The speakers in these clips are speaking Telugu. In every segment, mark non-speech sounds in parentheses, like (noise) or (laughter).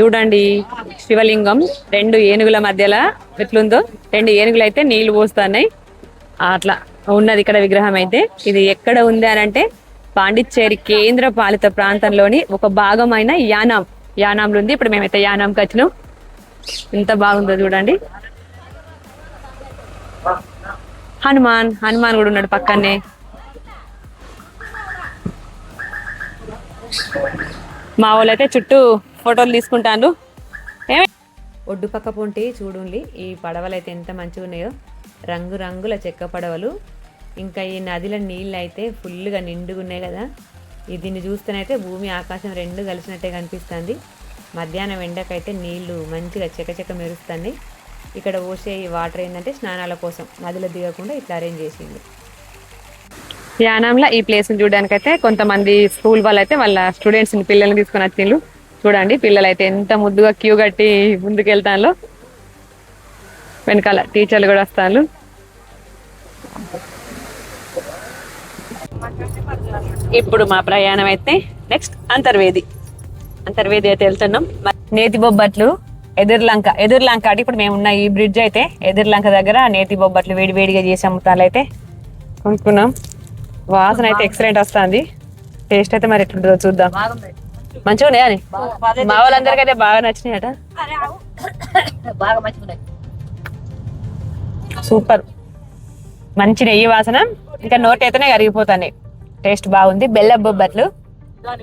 చూడండి శివలింగం రెండు ఏనుగుల మధ్యలో ఎట్లుందో? రెండు ఏనుగులు అయితే నీళ్ళు పోస్తున్నాయి. అట్లా ఉన్నది ఇక్కడ విగ్రహం అయితే. ఇది ఎక్కడ ఉంది అని అంటే పాండిచ్చేరి కేంద్ర పాలిత ప్రాంతంలోని ఒక భాగమైన యానాం. యానాంలో ఉంది. ఇప్పుడు మేమైతే యానాంకి వచ్చినాం. ఎంత బాగుందో చూడండి. హనుమాన్ హనుమాన్ కూడా ఉన్నాడు పక్కనే. మా వాళ్ళు అయితే చుట్టూ ఫోటోలు తీసుకుంటాను ఒడ్డు పక్క పొంటి చూడండి ఈ పడవలు అయితే ఎంత మంచిగా ఉన్నాయో. రంగు రంగుల చెక్క పడవలు. ఇంకా ఈ నదిలో నీళ్ళు అయితే ఫుల్గా నిండుగా ఉన్నాయి కదా. దీన్ని చూస్తేనైతే భూమి ఆకాశం రెండు కలిసినట్టే కనిపిస్తుంది. మధ్యాహ్నం ఎండకైతే నీళ్ళు మంచిగా చెక్క మెరుస్తుంది. ఇక్కడ పోసే ఈ వాటర్ ఏంటంటే స్నానాల కోసం. నదిలో దిగకుండా ఇట్లా అరేంజ్ చేసింది. యానంలో ఈ ప్లేస్ చూడడానికి అయితే కొంతమంది స్కూల్ వాళ్ళు అయితే వాళ్ళ స్టూడెంట్స్ పిల్లల్ని తీసుకొని వచ్చిండ్రు. చూడండి పిల్లలు అయితే ఎంత ముద్దుగా క్యూ కట్టి ముందుకు వెళ్తాను వెనకాల టీచర్లు కూడా వస్తారు ఇప్పుడు మా ప్రయాణం అయితే నెక్స్ట్ అంతర్వేది. అంతర్వేది అయితే వెళ్తున్నాం. నేతి బొబ్బట్లు ఎదుర్లంక ఎదుర్లంక అంటే ఇప్పుడు మేము ఉన్న ఈ బ్రిడ్జ్ అయితే ఎదుర్లంక దగ్గర నేతి బొబ్బట్లు వేడి వేడిగా చేసి అమ్ముతాను అయితే కొనుక్కున్నాం. వాసన అయితే ఎక్సలెంట్ వస్తుంది. టేస్ట్ అయితే మరి ఎట్లుంటుందో చూద్దాం. మంచిగా ఉన్నాయా అని మా వాళ్ళందరికైతే బాగా నచ్చినాయట. బాగా మంచిగా సూపర్. మంచి నెయ్యి వాసన. ఇంకా నోట్ అయితేనే కరిగిపోతాయి టేస్ట్ బాగుంది. బెల్లం బొబ్బట్లు.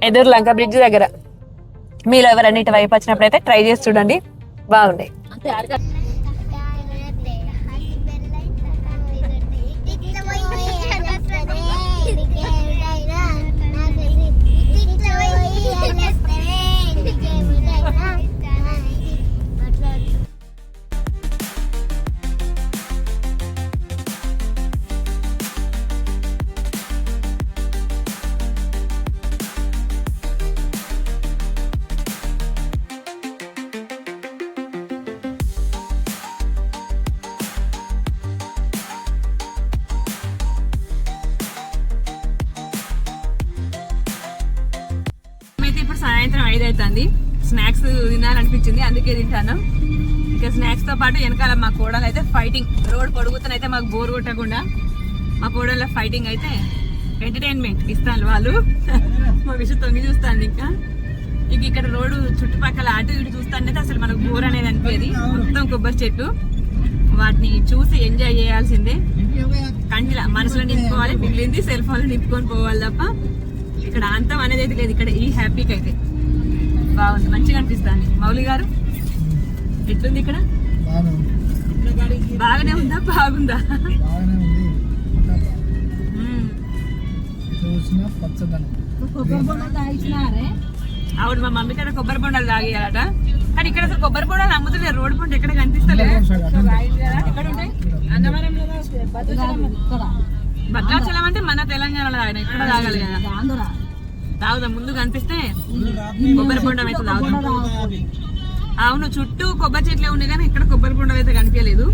ఎదురు లంక బ్రిడ్జ్ దగ్గర. మీలో ఎవరన్నా ఇటు వైపు వచ్చినప్పుడు అయితే ట్రై చేసి చూడండి. బాగుంది. స్నాక్స్ తినాలనిపించింది అందుకే తింటాను. ఇంకా స్నాక్స్తో పాటు వెనకాల మా కోడలు అయితే ఫైటింగ్ రోడ్ పొడుగుతనైతే మాకు బోర్ కొట్టకుండా మా కోడల ఫైటింగ్ అయితే ఎంటర్టైన్మెంట్ ఇస్తాను వాళ్ళు. (laughs) మా విషయం తొంగి చూస్తాను ఇంకా. ఇక ఇక్కడ రోడ్డు చుట్టుపక్కల అటు ఇటు చూస్తానైతే అసలు మనకు బోర్ అనేది అనిపించేది మొత్తం కొబ్బరి చెట్టు వాటిని చూసి ఎంజాయ్ చేయాల్సిందే. కంటిలా మనసులో నింపుకోవాలి మిగిలింది సెల్ ఫోన్లో నింపుకొని పోవాలి తప్ప ఇక్కడ అంతం అనేది అయితే లేదు. ఇక్కడ ఈ హ్యాపీకి అయితే. బాగుంది. మంచిగా అనిపిస్తుంది. మౌలి గారు ఎట్లుంది ఇక్కడ? బాగానే ఉంది? బాగుందా? అవును మా మమ్మీ కదా కొబ్బరి బొండాలు తాగేయాలట. కానీ ఇక్కడ అసలు కొబ్బరి బొండాలు అమ్ముతలేరు రోడ్డు పంట ఎక్కడ కనిపిస్తలేదు ఎక్కడ ఉంటాయి? భద్రాచలం అంటే మన తెలంగాణలో తాగిన ఇక్కడ తాగాలి కదా? తాగుదాం ముందు కనిపిస్తే కొబ్బరి బొండం అయితే తాగుదాం. అవును చుట్టూ కొబ్బరి చెట్లే ఉన్నాయి కానీ ఇక్కడ కొబ్బరి బొండాలు అయితే కనిపించలేదు.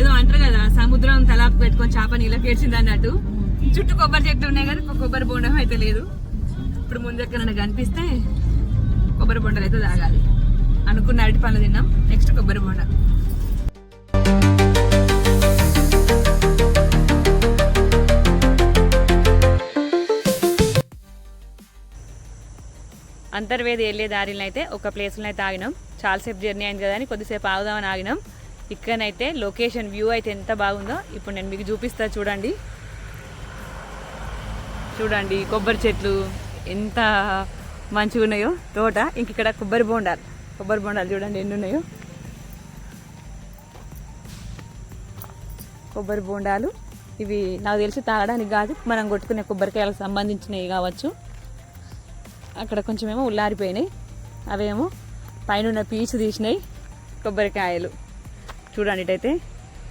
ఏదో అంటారు కదా సముద్రం తలాపు పెట్టుకొని చేప నీళ్ళకి ఏడ్చింది అన్నట్టు. చుట్టూ కొబ్బరి చెట్లు ఉన్నాయి కానీ కొబ్బరి బొండం అయితే లేదు. ఇప్పుడు ముందు ఎక్కడ కనిపిస్తే కొబ్బరి బొండాలు అయితే తాగాలి. అనుకున్న అరటి పనులు తిన్నాం. నెక్స్ట్ కొబ్బరి బొండ. అంతర్వేది వెళ్ళే దారిలో అయితే ఒక ప్లేస్లో అయితే ఆగినాం చాలాసేపు జర్నీ అయింది కదా అని కొద్దిసేపు ఆగుదామని ఆగినాం. ఇక్కడనైతే లొకేషన్ వ్యూ అయితే ఎంత బాగుందో ఇప్పుడు నేను మీకు చూపిస్తా చూడండి. చూడండి కొబ్బరి చెట్లు ఎంత మంచిగా ఉన్నాయో. తోట ఇంక ఇక్కడ కొబ్బరి బోండాలు. కొబ్బరి బోండాలు చూడండి ఎన్ని ఉన్నాయో. కొబ్బరి బోండాలు. ఇవి నాకు తెలిసి తాగడానికి కాదు మనం కొట్టుకునే కొబ్బరికాయలకు సంబంధించినవి కావచ్చు. అక్కడ కొంచెమేమో ఉల్లారిపోయినాయి. అవేమో పైన ఉన్న పీచు తీసినాయి కొబ్బరికాయలు. చూడండి ఇటైతే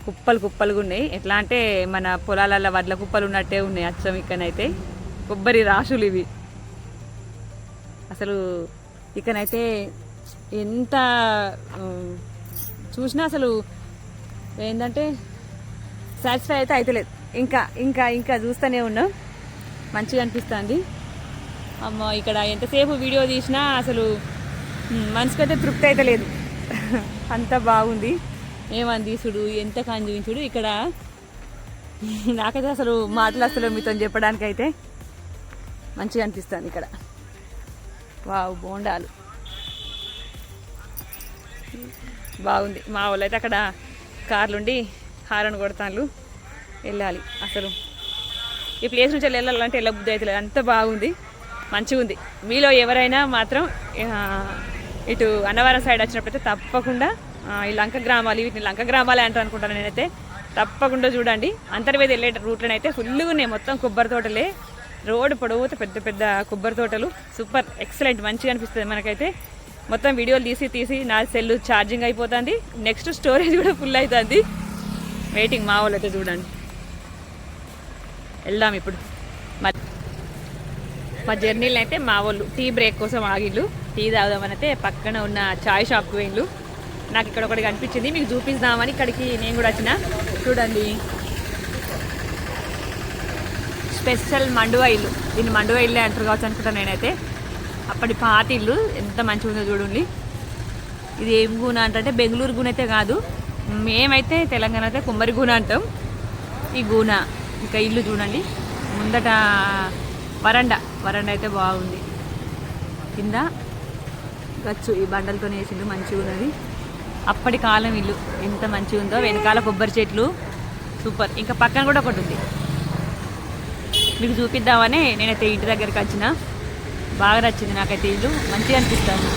కుప్పలు కుప్పలుగా ఉన్నాయి. ఎట్లా అంటే మన పొలాలలో వడ్ల కుప్పలు ఉన్నట్టే ఉన్నాయి అచ్చం ఇక్కడనైతే కొబ్బరి రాశులు ఇవి. అసలు ఇక్కడైతే ఎంత చూసినా అసలు ఏంటంటే సాటిస్ఫై అయితే అవుతలేదు ఇంకా ఇంకా ఇంకా చూస్తూనే ఉన్నాం. మంచిగా అనిపిస్తుంది. అమ్మ ఇక్కడ ఎంతసేపు వీడియో తీసినా అసలు మనసుకైతే తృప్తి అయితే లేదు. అంత బాగుంది. ఏమని తీసుడు ఎంత కాని చూపించుడు ఇక్కడ. నాకైతే అసలు మాటలు అసలు మీతో చెప్పడానికి అయితే మంచిగా అనిపిస్తుంది ఇక్కడ. వావ్ బోండాలు. బాగుంది. మా వాళ్ళు అయితే అక్కడ కార్లుండి హారన్ కొడతాను వెళ్ళాలి. అసలు ఈ ప్లేస్ నుంచి వెళ్ళాలంటే వెళ్ళబుద్ధి అవుతుంది అంత బాగుంది. మంచిగా ఉంది మీలో ఎవరైనా మాత్రం ఇటు అన్నవరం సైడ్ వచ్చినప్పుడైతే తప్పకుండా ఈ లంక గ్రామాలు వీటిని లంక గ్రామాలే అంటారు అనుకుంటాను నేనైతే. తప్పకుండా చూడండి. అంతర్వేది వెళ్ళే రూట్లోనే అయితే ఫుల్గా ఉన్నాయి. మొత్తం కొబ్బరి తోటలే. రోడ్డు పొడవుతో పెద్ద పెద్ద కొబ్బరి తోటలు. సూపర్ ఎక్సలెంట్ మంచిగా అనిపిస్తుంది మనకైతే. మొత్తం వీడియోలు తీసి తీసి నా సెల్ ఛార్జింగ్ అయిపోతుంది. నెక్స్ట్ స్టోరేజ్ కూడా ఫుల్ అవుతుంది వెయిటింగ్ మా వాళ్ళు అయితే చూడండి. వెళ్దాం ఇప్పుడు. మరి మా జర్నీలో అయితే మా వాళ్ళు. టీ బ్రేక్ కోసం ఆగిళ్ళు. టీ తాగుదామని అయితే పక్కన ఉన్న చాయ్ షాప్కి వెళ్ళు నాకు ఇక్కడ ఒకటి కనిపించింది. మీకు చూపిస్తామని ఇక్కడికి నేను కూడా వచ్చిన. చూడండి. స్పెషల్ మండువా ఇల్లు. దీన్ని మండువా ఇల్లే అంటారు కావచ్చు అనుకుంటాను నేనైతే. అప్పటి పాత ఇల్లు. ఎంత మంచిగా ఉందో చూడండి. ఇది ఏం గుణ అంటే బెంగళూరు గుణ అయితే కాదు. మేమైతే తెలంగాణ అయితే కుమ్మరి గుణ అంటాం. ఈ గుణ. ఇంకా ఇల్లు చూడండి. ముందట వరండా. వరండా అయితే బాగుంది. కింద గచ్చు ఈ బండలతో వేసిండు మంచిగా ఉన్నది. అప్పటి కాలం ఇల్లు ఎంత మంచిగా ఉందో వెనకాల కొబ్బరి చెట్లు సూపర్. ఇంకా పక్కన కూడా ఒకటి ఉంది. మీకు చూపిద్దామని నేనైతే ఇంటి దగ్గరికి వచ్చిన. బాగా నచ్చింది నాకైతే ఇల్లు. మంచిగా అనిపిస్తుంది.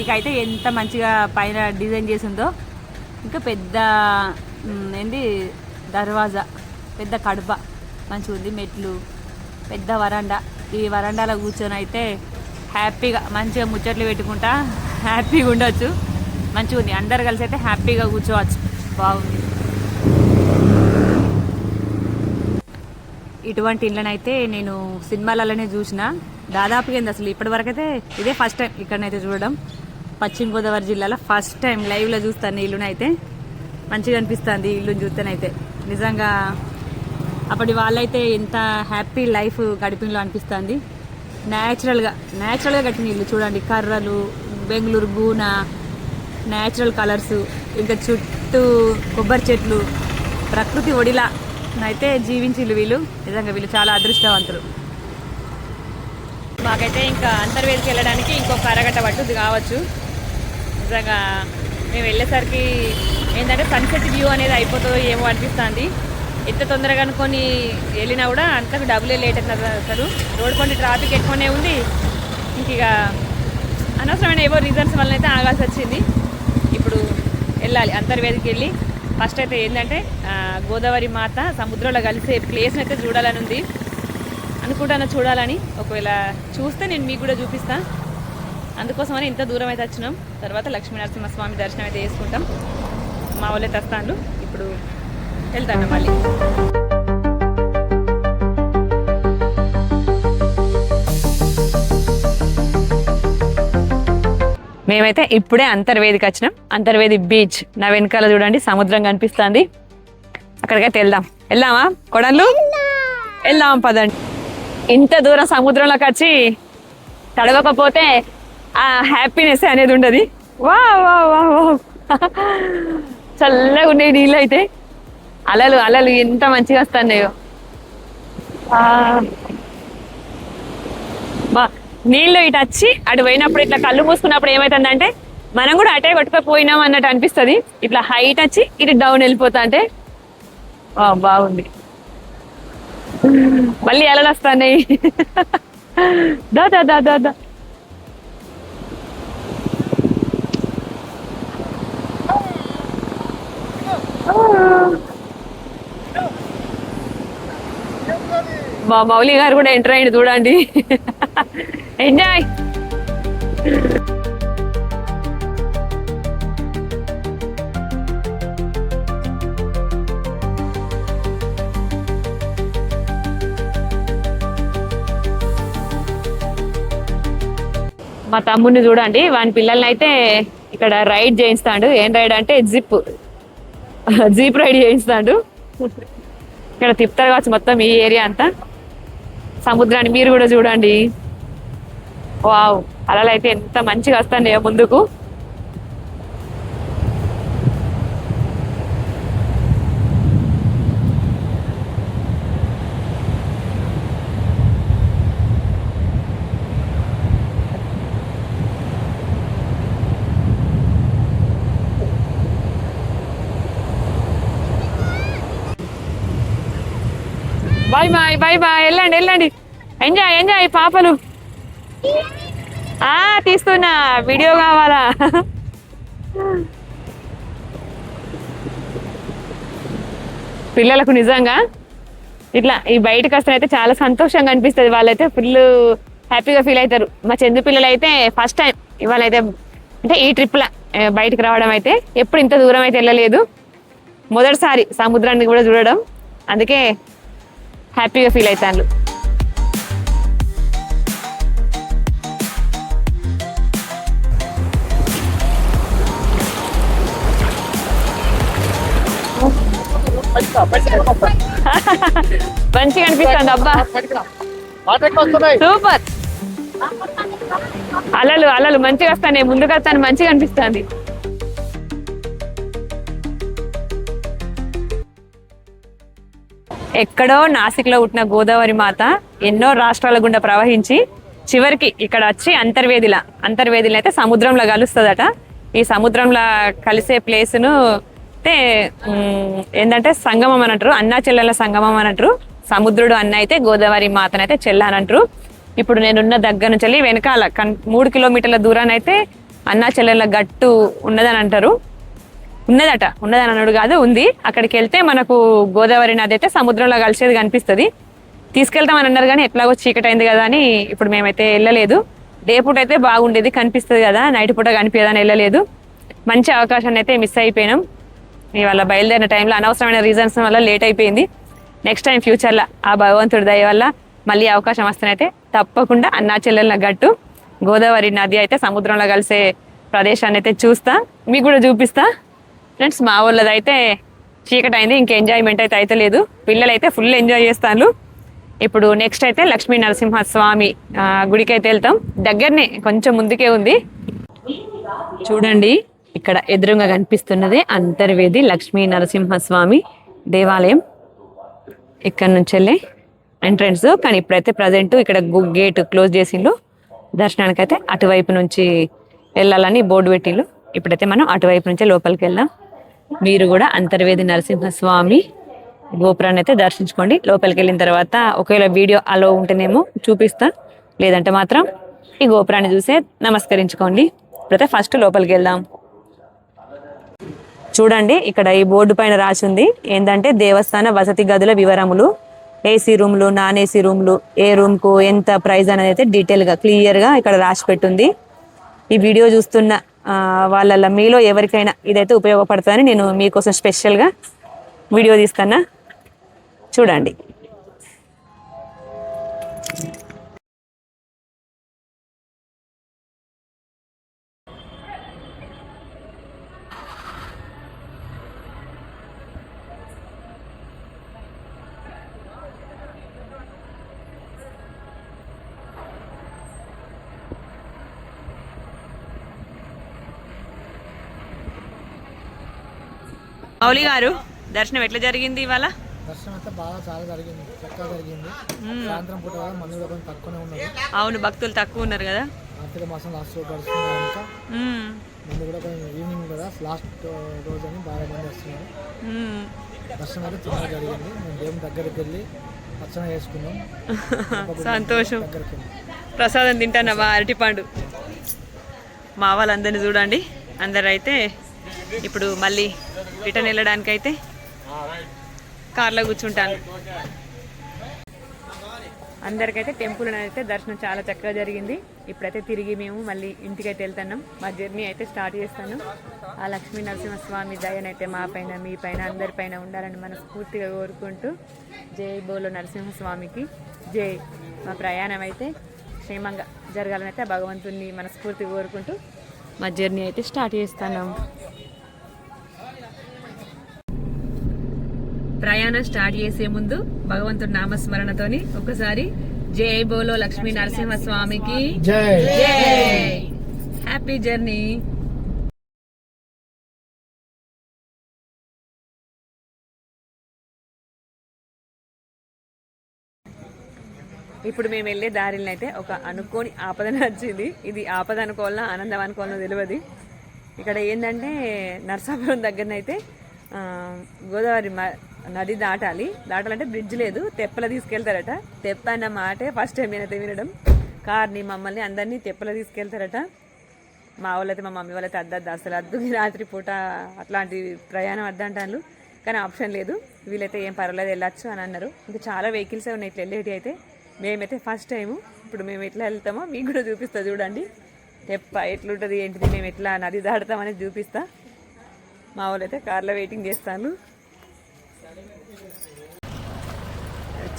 ఇక అయితే ఎంత మంచిగా పైన డిజైన్ చేసిందో ఇంకా పెద్ద ఏంది? దర్వాజా పెద్ద కడప మంచిగా ఉంది మెట్లు పెద్ద వరండా. ఈ వరండాలో కూర్చొని అయితే హ్యాపీగా మంచిగా ముచ్చట్లు పెట్టుకుంటా హ్యాపీగా ఉండొచ్చు. మంచిగా ఉంది. అందరు కలిసి అయితే హ్యాపీగా కూర్చోవచ్చు. బాగుంది. ఇటువంటి ఇళ్ళనైతే నేను సినిమాలలోనే చూసిన. దాదాపుగా ఏంది అసలు ఇప్పటివరకైతే అయితే ఇదే ఫస్ట్ టైం ఇక్కడనైతే చూడడం. పశ్చిమ గోదావరి జిల్లాలో ఫస్ట్ టైం లైవ్లో చూస్తాను ఈ ఇల్లునైతే మంచిగా అనిపిస్తుంది ఈ ఇల్లుని చూస్తేనైతే. నిజంగా అప్పటి వాళ్ళైతే ఎంత హ్యాపీ లైఫ్ గడిపినలో అనిపిస్తుంది. న్యాచురల్గా న్యాచురల్గా కట్టిన ఇల్లు చూడండి. కర్రలు బెంగళూరు గూన న్యాచురల్ కలర్స్ ఇంకా చుట్టూ కొబ్బరి చెట్లు ప్రకృతి ఒడిలా అయితే జీవించిల్లు వీళ్ళు. నిజంగా వీళ్ళు చాలా అదృష్టవంతులు. మాకైతే ఇంకా అంతర్వేదికి వెళ్ళడానికి ఇంకొక అరగంట పట్టుద్ది కావచ్చు. నిజంగా మేము వెళ్ళేసరికి ఏంటంటే సన్సెట్ వ్యూ అనేది అయిపోతుందో ఏమో అనిపిస్తుంది. ఎంత తొందరగా అనుకొని వెళ్ళినా కూడా అంతకు డబ్బులే లేట్ అవుతుంది అసలు. రోడ్ కొన్ని ట్రాఫిక్ ఎక్కువనే ఉంది. ఇంక ఇక అనవసరమైన ఏవో రీజన్స్ వల్ల అయితే ఆగాల్సి వచ్చింది. ఇప్పుడు వెళ్ళాలి అంతర్వేదికి వెళ్ళి. ఫస్ట్ అయితే ఏంటంటే గోదావరి మాత సముద్రంలో కలిసే ప్లేస్ని అయితే చూడాలని ఉంది. అనుకుంటాను చూడాలని? ఒకవేళ చూస్తే నేను మీకు కూడా చూపిస్తాను అందుకోసమని ఇంత దూరం అయితే వచ్చినాం. తర్వాత లక్ష్మీ స్వామి దర్శనం అయితే చేసుకుంటాం. మా వాళ్ళే తెస్తాను ఇప్పుడు వెళ్తాను మళ్ళీ మేమైతే ఇప్పుడే అంతర్వేదికి వచ్చినాం. అంతర్వేది బీచ్. నా వెనకాల చూడండి సముద్రం కనిపిస్తుంది. అక్కడికైతే వెళ్దాం. వెళ్దామా? కొడన్లు వెళ్దాం పదండి. ఇంత దూరం సముద్రంలోకి వచ్చి తడవకపోతే ఆ హ్యాపీనెస్ అనేది ఉండదు. వా వా వా వా చల్లగా ఉన్నాయి నీళ్ళు అయితే. అలలు అలలు ఎంత మంచిగా వస్తున్నాయో. ఆ. బా నీళ్ళు ఇటు వచ్చి అటు పోయినప్పుడు ఇట్లా కళ్ళు మూసుకున్నప్పుడు ఏమవుతుందంటే మనం కూడా అటే కొట్టుకుపోయినాం అన్నట్టు అనిపిస్తుంది. ఇట్లా హైట్ వచ్చి ఇటు డౌన్ వెళ్ళిపోతా అంటే బాగుంది. మళ్ళీ ఎలలు వస్తాయి (laughs) దా దా దా దా. మా మౌలి గారు కూడా ఎంటర్ అయ్యింది చూడండి. ఎంజాయ్ మా తమ్ముడిని చూడండి వాని పిల్లల్ని అయితే ఇక్కడ రైడ్ చేయిస్తాడు. ఏం రైడ్ అంటే జిప్ జీప్ రైడ్ చేయిస్తాడు. ఇక్కడ తిప్పుతారు కావచ్చు మొత్తం ఈ ఏరియా అంతా. సముద్రాన్ని మీరు కూడా చూడండి. వావ్ అలలు అయితే ఎంత మంచిగా వస్తాయి ముందుకు. Bye bye bye bye. వెళ్ళండి వెళ్ళండి. ఎంజాయ్ ఎంజాయ్ పాపలు ఆ తీస్తున్నా. వీడియో కావాలా? పిల్లలకు నిజంగా ఇట్లా ఈ బయటకు వస్తే చాలా సంతోషంగా అనిపిస్తుంది. వాళ్ళైతే ఫుల్ హ్యాపీగా ఫీల్ అవుతారు. మా చందు పిల్లలు అయితే ఫస్ట్ టైం ఇవాళ అయితే అంటే ఈ ట్రిప్లో బయటకు రావడం అయితే ఎప్పుడు ఇంత దూరం అయితే వెళ్ళలేదు. మొదటిసారి సముద్రాన్ని కూడా చూడడం. అందుకే హ్యాపీగా ఫీల్ అవుతాను మంచిగా అనిపిస్తుంది అబ్బా. సూపర్. అలలు అలలు మంచిగా వస్తాయి ముందుకు వస్తాను మంచిగా అనిపిస్తుంది. ఎక్కడో నాసిక్లో పుట్టిన గోదావరి మాత ఎన్నో రాష్ట్రాల గుండా ప్రవహించి చివరికి ఇక్కడ వచ్చి అంతర్వేదిల అంతర్వేదిలో అయితే సముద్రంలో కలుస్తుందట. ఈ సముద్రంలో కలిసే ప్లేస్ను అయితే ఏంటంటే సంగమం అని అంటారు అన్నా చెల్లెల సంగమం అని అంటారు. సముద్రుడు అన్న అయితే గోదావరి మాతనైతే చెల్ల అని అంటారు. ఇప్పుడు నేనున్న దగ్గర నుంచి వెళ్ళి వెనకాల కన్ మూడు కిలోమీటర్ల దూరాన్ని అయితే అన్నా చెల్లెల గట్టు ఉన్నదని అంటారు. ఉన్నదట ఉన్నదని అన్నాడు కాదు ఉంది. అక్కడికి వెళ్తే మనకు గోదావరి నది అయితే సముద్రంలో కలిసేది కనిపిస్తుంది. తీసుకెళ్తామని అన్నారు కానీ ఎట్లాగో చీకటి అయింది కదా అని ఇప్పుడు మేమైతే వెళ్ళలేదు. డే పూట అయితే బాగుండేది కనిపిస్తుంది కదా నైట్ పూట కనిపించదని వెళ్ళలేదు. మంచి అవకాశాన్ని అయితే మిస్ అయిపోయినాం. ఇవాళ బయలుదేరిన టైంలో అనవసరమైన రీజన్స్ వల్ల లేట్ అయిపోయింది. నెక్స్ట్ టైం ఫ్యూచర్లో ఆ భగవంతుడి దయ వల్ల మళ్ళీ అవకాశం వస్తేనైతే తప్పకుండా అన్నా చెల్లెల గట్టు గోదావరి నది అయితే సముద్రంలో కలిసే ప్రదేశాన్ని అయితే చూస్తా. మీకు కూడా చూపిస్తా. ఫ్రెండ్స్ మా ఊళ్ళది అయితే చీకటి అయింది ఇంకా ఎంజాయ్మెంట్ అయితే అయితే లేదు పిల్లలైతే ఫుల్ ఎంజాయ్ చేస్తాను ఇప్పుడు నెక్స్ట్ అయితే లక్ష్మీ నరసింహస్వామి గుడికి అయితే వెళ్తాం. దగ్గరనే కొంచెం ముందుకే ఉంది. చూడండి ఇక్కడ ఎదురుగా కనిపిస్తున్నది అంతర్వేది లక్ష్మీ నరసింహస్వామి దేవాలయం. ఇక్కడ నుంచి వెళ్ళి ఎంట్రన్స్ కానీ ఇప్పుడైతే ప్రజెంట్ ఇక్కడ గేట్ క్లోజ్ చేసిండు దర్శనానికి అయితే అటువైపు నుంచి వెళ్ళాలని బోర్డు పెట్టిండు ఇప్పుడైతే మనం అటువైపు నుంచే లోపలికి వెళ్దాం. మీరు కూడా అంతర్వేది నరసింహస్వామి గోపురాన్ని అయితే దర్శించుకోండి. లోపలికి వెళ్ళిన తర్వాత ఒకవేళ వీడియో అలో ఉంటేనేమో చూపిస్తా. లేదంటే మాత్రం ఈ గోపురాన్ని చూసే నమస్కరించుకోండి. ఇప్పుడైతే ఫస్ట్ లోపలికి వెళ్దాం. చూడండి ఇక్కడ ఈ బోర్డు పైన రాసి ఉంది. ఏంటంటే దేవస్థాన వసతి గదుల వివరములు. ఏసీ రూమ్లు నాన్ ఏసీ రూమ్లు ఏ రూమ్కు ఎంత ప్రైస్ అనేది అయితే డీటెయిల్గా క్లియర్గా ఇక్కడ రాసి పెట్టుంది. ఈ వీడియో చూస్తున్న వాళ్ళ మీలో ఎవరికైనా ఇదైతే ఉపయోగపడుతుందని నేను మీకోసం స్పెషల్గా వీడియో తీస్తానా చూడండి. మౌలి గారు దర్శనం ఎట్లా జరిగింది ఇవాళ? దర్శనం అయితే బాగా చాలా జరిగింది చక్కగా జరిగింది. సాయంత్రం పూట కదా మంది కొంచెం తక్కువనే ఉన్నది. అవును భక్తులు తక్కువ ఉన్నారు కదా? కార్తీక మాసం లాస్ట్ రోజు మ్మ్. మంది కూడా కొంచెం ఈవినింగ్ కదా లాస్ట్ రోజు అని బాగా మంది వస్తున్నారు. దర్శనం అయితే చిన్నగా జరిగింది. మేము దేవుని దగ్గరికి వెళ్ళి అర్చన చేసుకున్నాం. సంతోషం. ప్రసాదం తింటానమ్మా అరటిపండు? మా వాళ్ళందరినీ చూడండి. అందరు అయితే ఇప్పుడు మళ్ళీ రిటర్న్ వెళ్ళడానికి అయితే కార్లో కూర్చుంటాను. అందరికైతే టెంపుల్ అయితే దర్శనం చాలా చక్కగా జరిగింది. ఇప్పుడైతే తిరిగి మేము మళ్ళీ ఇంటికైతే వెళ్తున్నాం. మా జర్నీ అయితే స్టార్ట్ చేస్తాను. ఆ లక్ష్మీ నరసింహస్వామి దయనైతే మా పైన మీ పైన అందరిపైన ఉండాలని మనస్ఫూర్తిగా కోరుకుంటూ జై బోలో నరసింహస్వామికి జై. మా ప్రయాణం అయితే క్షేమంగా జరగాలని అయితే భగవంతుని మనస్ఫూర్తిగా కోరుకుంటూ మా జర్నీ అయితే స్టార్ట్ చేస్తాను. ప్రయాణం స్టార్ట్ చేసే ముందు భగవంతుడి నామస్మరణతోని ఒకసారి జై బోలో లక్ష్మీ నరసింహ స్వామికి జై. జై. హ్యాపీ జర్నీ ఇప్పుడు మేము వెళ్ళే దారిలో అయితే ఒక అనుకోని ఆపద నచ్చింది ఇది ఆపద అనుకోవాలన్నా ఆనందం అనుకోవాలన్నా తెలియదు ఇక్కడ ఏంటంటే నర్సాపురం దగ్గరనైతే గోదావరి నది దాటాలి. దాటాలంటే బ్రిడ్జ్ లేదు. తెప్పల తీసుకెళ్తారట. తెప్ప అన్న మాటే ఫస్ట్ టైం నేనైతే వినడం. కార్ని మమ్మల్ని అందరినీ తెప్పల తీసుకెళ్తారట. మా వాళ్ళైతే మా మమ్మీ వాళ్ళైతే అద్దద్దు అసలు అద్దు. (laughs) రాత్రి పూట అట్లాంటి ప్రయాణం అద్దంటాను కానీ ఆప్షన్ లేదు. వీళ్ళైతే ఏం పర్వాలేదు వెళ్ళొచ్చు అని అన్నారు. ఇంకా చాలా వెహికల్స్ ఉన్నాయి ఇట్లా వెళ్ళేటి అయితే. మేమైతే ఫస్ట్ టైము ఇప్పుడు మేము ఎట్లా వెళ్తామో మీకు కూడా చూపిస్తా చూడండి. తెప్ప ఎట్లుంటుంది ఏంటిది మేము ఎట్లా నది దాడతామనేది చూపిస్తా. మా వాళ్ళైతే కార్లో వెయిటింగ్ చేస్తాను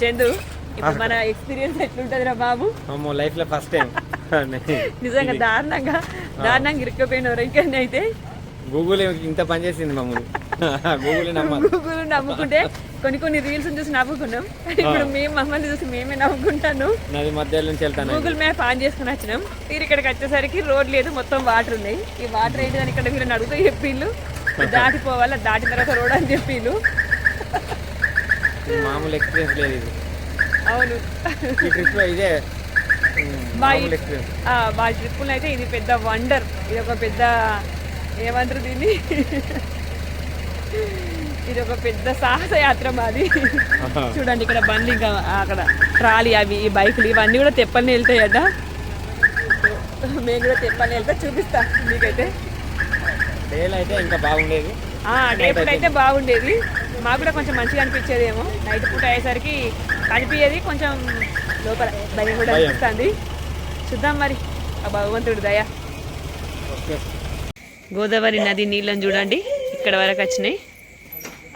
చందు ఇప్పుడు మన ఎక్స్పీరియన్స్ ఎట్లుంటుంది రా బాబు? అమ్మో లైఫ్లో ఫస్ట్ టైం (laughs) నిజంగా దారుణంగా దారుణంగా ఇరుక్కపోయినవారు ఇంకన్నా అయితే? గూగుల్ ఇంత పని చేసింది మమ్మల్ని. (laughs) గూగుల్ గూగుల్ నమ్ముకుంటే కొన్ని కొన్ని రీల్స్ చూసి నవ్వుకున్నాం. ఇప్పుడు మేము మమ్మల్ని చూసి మేమే నవ్వుకుంటాను. నది మధ్యలో నుంచి వెళ్తాను. గూగుల్ మ్యాప్ ఆన్ చేసుకుని వచ్చినాం. మీరు ఇక్కడికి వచ్చేసరికి రోడ్ లేదు మొత్తం వాటర్ ఉన్నాయి ఈ వాటర్ ఏంటి అని ఇక్కడ వీళ్ళని అడుగుతూ చెప్పిళ్ళు. (laughs) దాటిపోవాలా దాటిన తర్వాత రోడ్ అని చెప్పిళ్ళు. ఇది మామూలు ఎక్స్పీరియన్స్ లేదు ఇది. అవును. ఈ ట్రిప్లో ఇదే. మా (laughs) మామూలు ఎక్స్పీరియన్స్ ఆ, మా ట్రిప్పులు అయితే ఇది పెద్ద వండర్. ఇది ఒక పెద్ద ఏమంటారు దీన్ని? (laughs) ఇది ఒక పెద్ద సాహస యాత్ర మాది చూడండి ఇక్కడ బండ్లు ఇంకా అక్కడ ట్రాలీ అవి ఈ బైకులు ఇవన్నీ కూడా తెప్పల్ని వెళ్తాయట. మేము కూడా తెప్పల్ని వెళ్తే చూపిస్తా మీకైతే. డేలో అయితే ఇంకా బాగుండేది. ఆ, అయితే బాగుండేది. మాకు కూడా కొంచెం మంచిగా అనిపించేదేమో. నైట్ పూట అయ్యేసరికి కనిపించేది కొంచెం లోపల భయం కూడా. అనిపిస్తుంది. చూద్దాం మరి. ఆ భగవంతుడు దయ. గోదావరి నది నీళ్ళని చూడండి. ఇక్కడ వరకు వచ్చినాయి.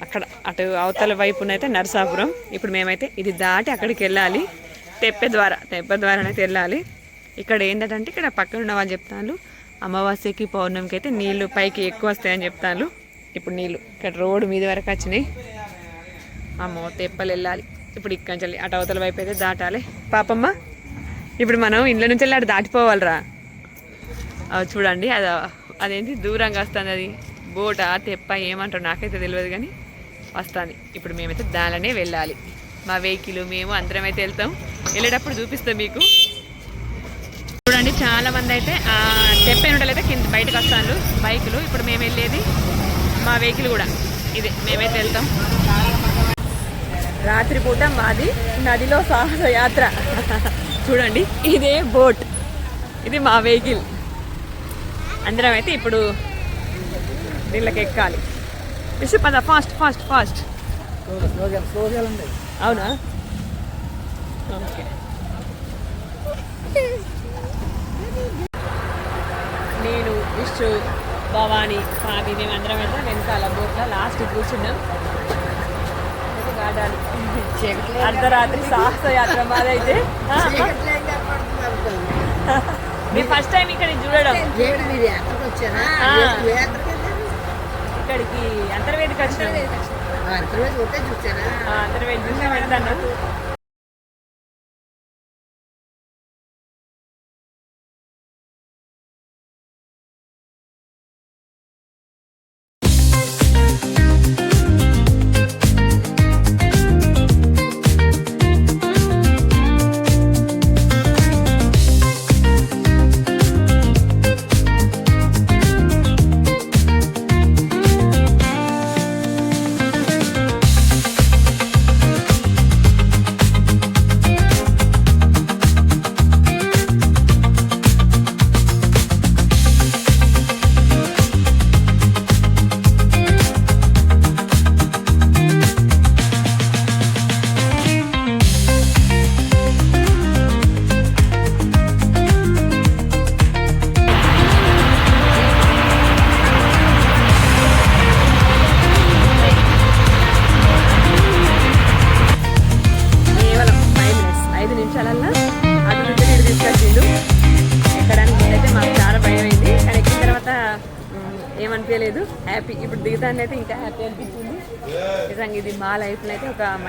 అక్కడ అటు అవతల వైపునైతే నరసాపురం. ఇప్పుడు మేమైతే ఇది దాటి అక్కడికి వెళ్ళాలి. తెప్ప ద్వారా తెప్ప ద్వారానైతే వెళ్ళాలి. ఇక్కడ ఏంటంటే ఇక్కడ పక్కన ఉన్న వాళ్ళు చెప్తాను అమావాస్యకి పౌర్ణమికి అయితే నీళ్ళు పైకి ఎక్కువ వస్తాయని చెప్తాను ఇప్పుడు నీళ్ళు ఇక్కడ రోడ్డు మీద వరకు వచ్చినాయి. అమ్మో తెప్పలు వెళ్ళాలి. ఇప్పుడు ఇక్కడి నుంచి వెళ్ళి అటు అవతల వైపు అయితే దాటాలి. పాపమ్మ ఇప్పుడు మనం ఇంట్లో నుంచి వెళ్ళి అటు దాటిపోవాలిరా. చూడండి అది అదేంటి దూరంగా వస్తుంది అది. బోట తెప్ప ఏమంటారు నాకైతే తెలియదు కానీ వస్తుంది. ఇప్పుడు మేమైతే దానిలోనే వెళ్ళాలి. మా వెహికల్ మేము అందరం అయితే వెళ్తాం. వెళ్ళేటప్పుడు చూపిస్తాం మీకు. చూడండి చాలామంది అయితే తెప్ప తెప్పేనుటలు అయితే కింద బయటకు వస్తాను బైకులు ఇప్పుడు మేము వెళ్ళేది మా వెహికల్ కూడా. ఇదే మేమైతే వెళ్తాం. రాత్రిపూట మాది నదిలో సాహస యాత్ర చూడండి ఇదే బోట్. ఇది మా వెహికల్. అందరం అయితే ఇప్పుడు దీళ్ళకి ఎక్కాలి విషు పద ఫాస్ట్ ఫాస్ట్ ఫాస్ట్. అవునా? ఓకే. నేను విష్ణు భవాని స్వామి మేమందరం అయితే వెనకాల బోట్లో లాస్ట్ కూర్చున్నాం. అర్ధరాత్రి సాహస యాత్ర మాదైతే. నేను ఫస్ట్ టైం ఇక్కడ చూడడం. ఇక్కడికి అంతర్వేదికి వచ్చినాం. ఆ, అంతర్వేది చూసి వెళ్తాను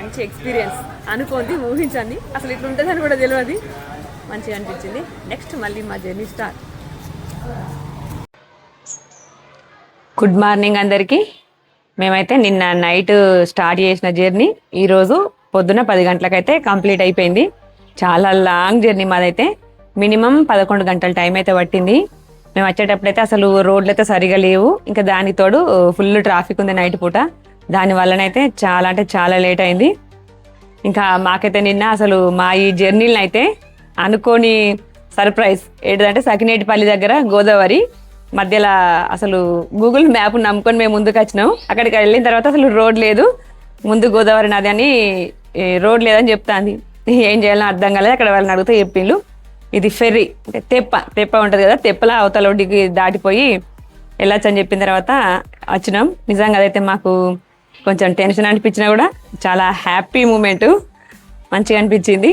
మంచి ఎక్స్పీరియన్స్ అనుకోండి ఊహించండి. అసలు ఇట్లా ఉంటుందని కూడా తెలియదు మంచిగా అనిపించింది. నెక్స్ట్ మళ్ళీ మా జర్నీ స్టార్ట్ గుడ్ మార్నింగ్ అందరికీ. మేమైతే నిన్న నైట్ స్టార్ట్ చేసిన జర్నీ ఈరోజు పొద్దున పది గంటలకైతే కంప్లీట్ అయిపోయింది. చాలా లాంగ్ జర్నీ మాదైతే. మినిమం పదకొండు గంటల టైం అయితే పట్టింది. మేము వచ్చేటప్పుడైతే అసలు రోడ్లు అయితే సరిగా లేవు. ఇంకా దానికి తోడు ఫుల్ ట్రాఫిక్ ఉంది నైట్ పూట. దాని వల్లనైతే చాలా అంటే చాలా లేట్ అయింది. ఇంకా మాకైతే నిన్న అసలు మా ఈ జర్నీలను అయితే అనుకోని సర్ప్రైజ్ ఏంటంటే సకినేటిపల్లి దగ్గర గోదావరి మధ్యలో అసలు గూగుల్ మ్యాప్ నమ్ముకొని మేము ముందుకు వచ్చినాం. అక్కడికి వెళ్ళిన తర్వాత అసలు రోడ్ లేదు. ముందు గోదావరి నది అని రోడ్ లేదని చెప్తాంది. ఏం చేయాలని అర్థం కాలేదు. అక్కడ వాళ్ళని అడిగితే చెప్పిండు ఇది ఫెర్రీ అంటే తెప్ప. తెప్ప ఉంటుంది కదా తెప్పలా అవతల ఒడ్డికి దాటిపోయి వెళ్ళొచ్చు అని చెప్పిన తర్వాత వచ్చినాం. నిజంగా అదైతే మాకు కొంచెం టెన్షన్ అనిపించినా కూడా చాలా హ్యాపీ మూమెంట్. మంచిగా అనిపించింది.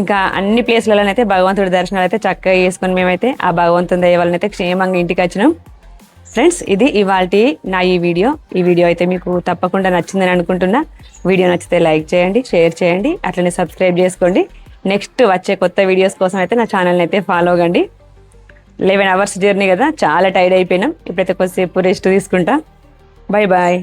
ఇంకా అన్ని ప్లేస్లలోనైతే భగవంతుడి దర్శనాలు అయితే చక్కగా చేసుకొని మేమైతే ఆ భగవంతుని దయ అయితే క్షేమంగా ఇంటికి వచ్చినాం. ఫ్రెండ్స్ ఇది ఇవాళ నా ఈ వీడియో. ఈ వీడియో అయితే మీకు తప్పకుండా నచ్చిందని అనుకుంటున్నా. వీడియో నచ్చితే లైక్ చేయండి షేర్ చేయండి అట్లనే సబ్స్క్రైబ్ చేసుకోండి. నెక్స్ట్ వచ్చే కొత్త వీడియోస్ కోసం అయితే నా ఛానల్ని అయితే ఫాలో అవ్వండి. లెవెన్ అవర్స్ జర్నీ కదా చాలా టైర్డ్ అయిపోయినాం. ఇప్పుడైతే కొద్దిసేపు రెస్ట్ తీసుకుంటా. Bye bye